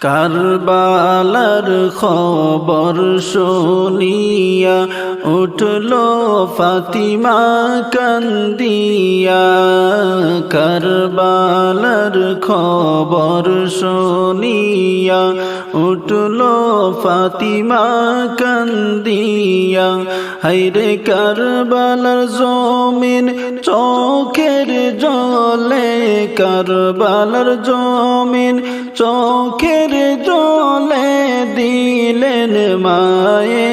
কারবালার খবর শুনিয়া উঠল ফাতিমা কান্দিয়া। কারবালার খবর শুনিয়া উঠল ফাতিমা কান্দিয়া হাইরে কারবালার জমিন চোখের জলে, কারবালার জমিন চোখের জলে দিলেন মায়ে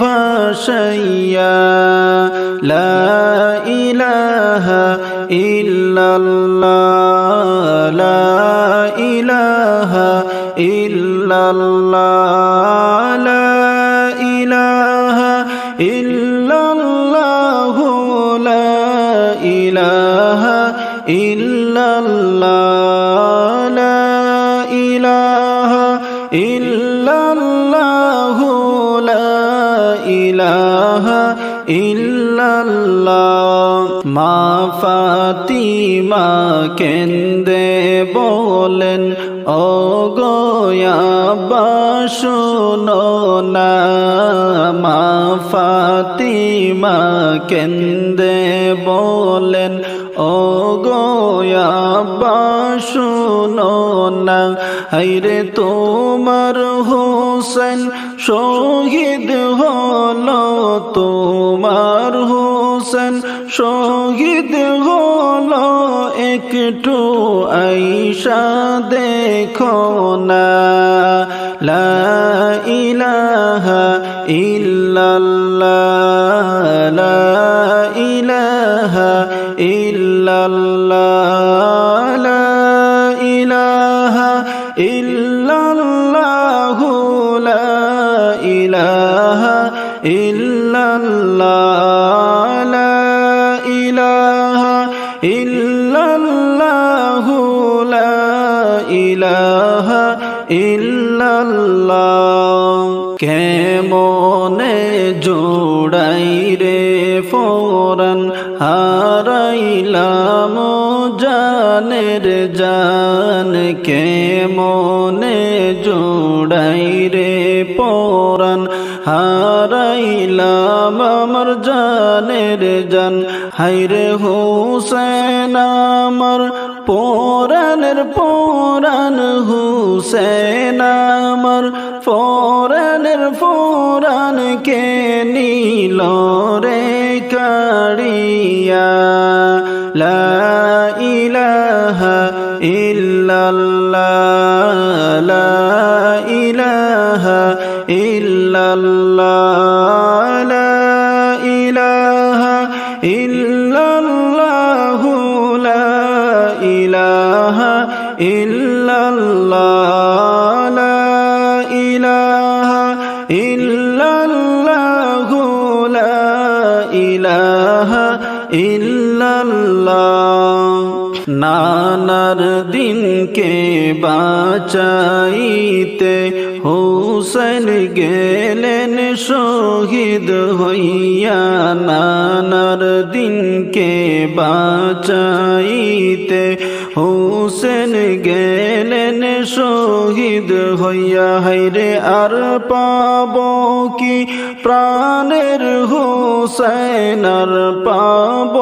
ভাসাইয়া লা ইলাহা ইল্লাল্লাহ, লা ইলাহা ইল্লাল্লাহ। ইল্লাল্লাহ। মা ফাতিমা কেন্দে বলেন ও গোয়া বাসুনো না। মা ফাতিমা কেন্দে বলেন ও গোয়া বাসুনো না। হাইরে তোমার হোসেন শহীদ হলো তোমার হোসেন শহীদ হলো। একটু আইসা দেখো না। লা ইলাহা ইল্লাল্লাহ, লা ইলাহা ইল্লাল্লাহ লা ইলাহা ইল্লাল্লাহ লা ইলাহা ইল্লাল্লাহ লা ইলাহা ইল্লাল্লাহ লা ইলাহা ইল্লাল্লাহ কেমনে জোড়াই রে ফোরন জানের জান কেমনে জোড়াই রে পরান হারাইলাম আমার জানের জান। হাইরে হুসেন আমার পরানের পরান হুসেন আমার পরানের পরান কে নীল রে কাড়িয়া? লা নানার দিনকে বাঁচাইতে হোসেন গেলেন শহীদ হইয়া। নানার দিনকে বাঁচাইতে হুসেন গেলেন শহীদ হইয়া হাইরে আর পাব কি? প্রাণের হুসেন আর পাব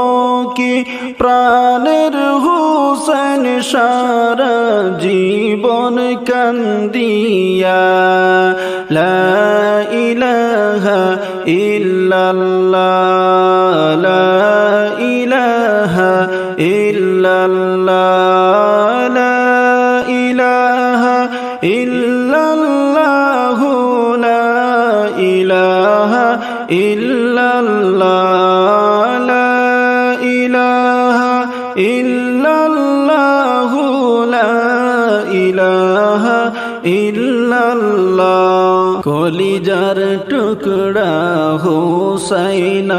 কি? প্রাণের হুসেন সারা জীবন কান্দিয়া, লা ইলাহা ইল্লাল্লাহ, লা ইলাহা ইল্লাল্লাহ। ইল্লাল্লাহ লা ইলাহা ইল্লাল্লাহ, লা ইলাহা ইল্লাল্লাহ। কলিজার টুকরা হোসাইন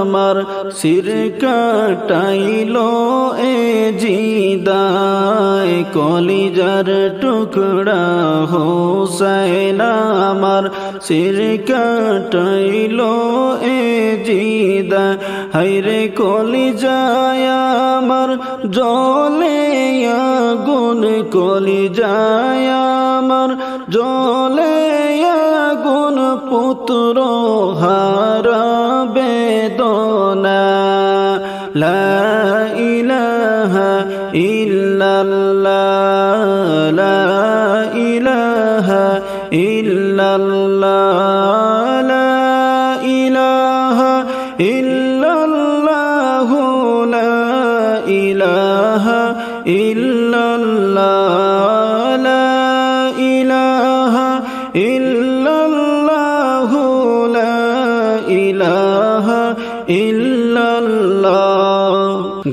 আমার সির কাটাইল এ জিদায়। কলিজার টুকরা হোসাইন আমার সির কাটাইল এ জিদা হাইরে কলিজায় আমার জলে আগুন কলিজায় আমার জলে আগুন পুত্র হারা বেদনা লা ইল্লাল্লাহ, লা ইলাহা লা ইলাহা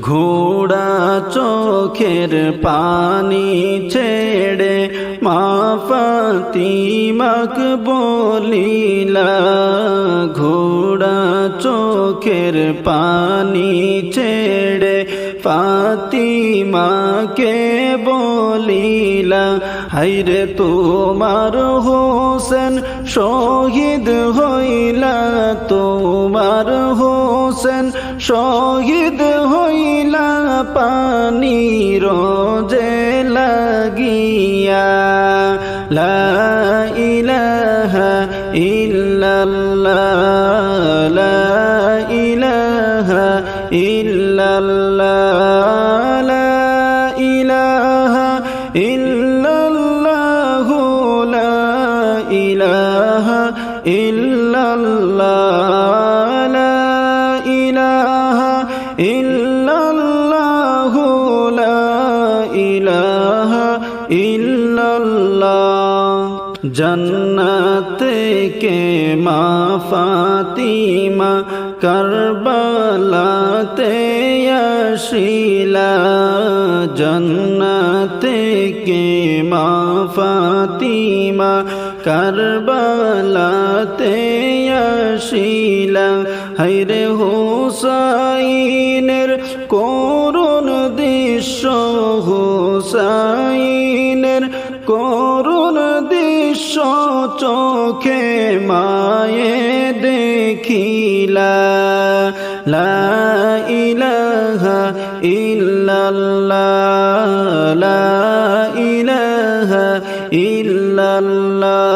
ঘোড়া চোখের পানি ছেড়ে মা ফাতিমাক বলিলা, ঘোড়া চোখের পানি ছেড়ে ফাতিমাকে বলিলা হাইরে তোমার হোসেন শহীদ হইলা তোমার হোসেন শহীদ হইলা পানি ইলাহা ইল্লাল্লাহ, লা ইলাহা ইল্লাল্লাহ, লা ইলাহা ইল্লাল্লাহ। জন্নতে কে মা ফাতিমা, করবলাতে আসিলা জন্নতে কে মা ফাতিমা করবলাতে আসিলা। হাইরে হোসাইনের করুণ দৃশ্য, হোসাইনের করুণ দৃশ্য চোখে মায়ে দেখিলা। লা ইলাহা ইল্লাল্লাহ, লা ইলাহা ইল্লাল্লাহ।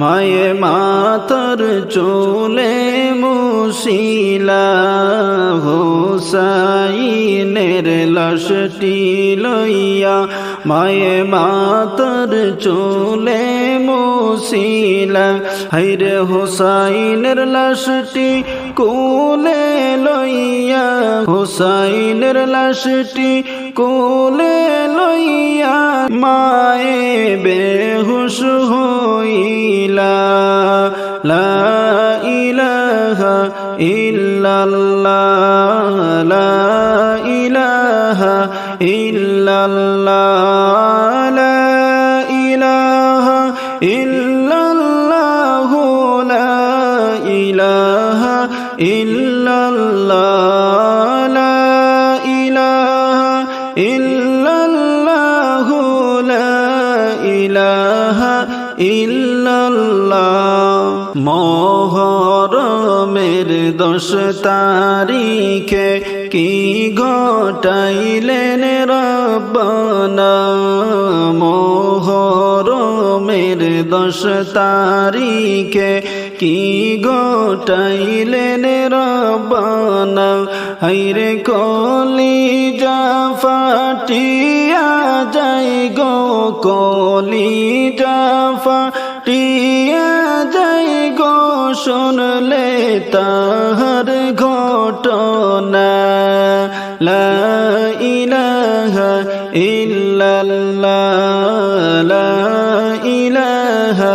মায়ে মাতর চলে মুশিলা হোসাইনের লসটি লইয়া মায়ে মাতর চলে মুশিলা। হাইরে হোসাইনের লাশটি কোলে লইয়া, হুসাইনের লাশটি কোলে লইয়া মায়ে বেহুশ হইলা। লা ইলাহা ইল্লাল্লাহ, লা ইলাহা ইল্লাল্লাহ, লা ইলাহা ইল্লাল্লাহ। ইল্লাল্লাহ লা ইলাহা মহরমের দশ তারিখে কি ঘটাইলেন রব্বানা? মহরমের দশ তারিখে কি ঘটাইলেন রব্বানা হাইরে কলি যা ফাটিয়া যাই গো, কলি যা টিয়া যাই গো, শুনলে তাহার ঘটনা। লা ইলাহা ইল্লাল্লাহ, লা ইলাহা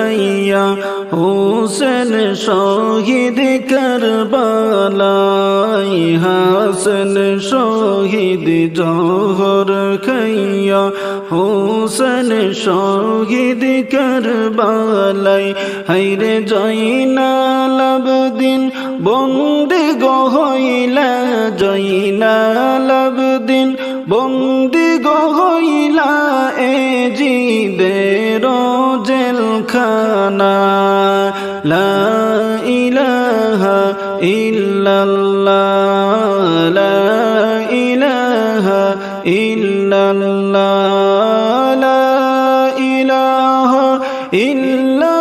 খাইয়া হোসেন শহীদ করবালাই হাসন শহীদ জোহর খাইয়া, হোসেন শহীদ করবালাই হাইরে জয়নাল আবদিন বন্দি গহইলা জয়নাল আবদিন বন্দি গহইলা এ জিদের জেলখানা লা ইলাহা ইল্লাল্লাহ লা ইলাহা ইল্লাল্লাহ লা ইলাহা ইল্লাল্লাহ।